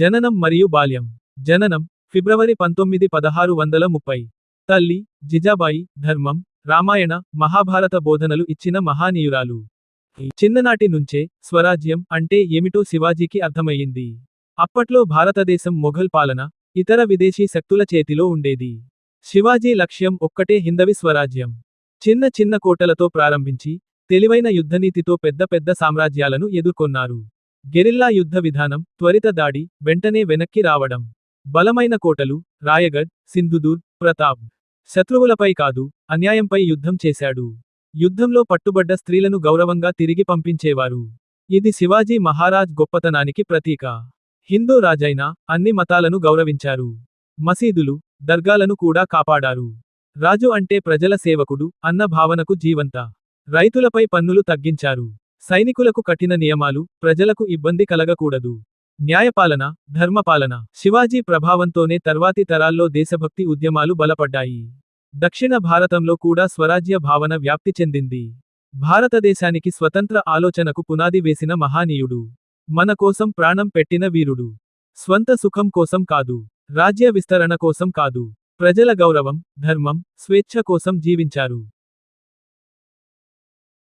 జననం మరియు బాల్యం. జననం ఫిబ్రవరి పంతొమ్మిది పదహారు వందల ముప్పై. తల్లి జిజాబాయి ధర్మం రామాయణ మహాభారత బోధనలు ఇచ్చిన మహానీయురాలు. చిన్ననాటి నుంచే స్వరాజ్యం అంటే ఏమిటో శివాజీకి అర్థమయ్యింది. అప్పట్లో భారతదేశం మొఘల్ పాలన ఇతర విదేశీ శక్తుల చేతిలో ఉండేది. శివాజీ లక్ష్యం ఒక్కటే హిందవి స్వరాజ్యం. చిన్న చిన్న కోటలతో ప్రారంభించి తెలివైన యుద్ధనీతితో పెద్ద పెద్ద సామ్రాజ్యాలను ఎదుర్కొన్నారు. గెరిల్లా యుద్ధ విధానం త్వరిత దాడి వెంటనే వెనక్కి రావడం. బలమైన కోటలు రాయగఢ్ సింధుదూర్ ప్రతాప్. శత్రువులపై కాదు అన్యాయంపై యుద్ధం చేశాడు. యుద్ధంలో పట్టుబడ్డ స్త్రీలను గౌరవంగా తిరిగి పంపించేవారు. ఇది శివాజీ మహారాజ్ గొప్పతనానికి ప్రతీక. హిందూ రాజైన అన్ని మతాలను గౌరవించారు. మసీదులు దర్గాలను కూడా కాపాడారు. రాజు అంటే ప్రజల సేవకుడు అన్న భావనకు జీవంత. రైతులపై పన్నులు తగ్గించారు. సైనికులకు కఠిన నియమాలు ప్రజలకు ఇబ్బంది కలగకూడదు. న్యాయపాలన ధర్మపాలన శివాజీ ప్రభావంతోనే తర్వాతి తరాల్లో దేశభక్తి ఉద్యమాలు బలపడ్డాయి. దక్షిణ భారతంలో కూడా స్వరాజ్య భావన వ్యాప్తి చెందింది. భారతదేశానికి స్వతంత్ర ఆలోచనకు పునాది వేసిన మహానీయుడు. మన కోసం ప్రాణం పెట్టిన వీరుడు. స్వంత సుఖం కోసం కాదు. రాజ్య విస్తరణ కోసం కాదు. ప్రజల గౌరవం ధర్మం స్వేచ్ఛ కోసం జీవించారు.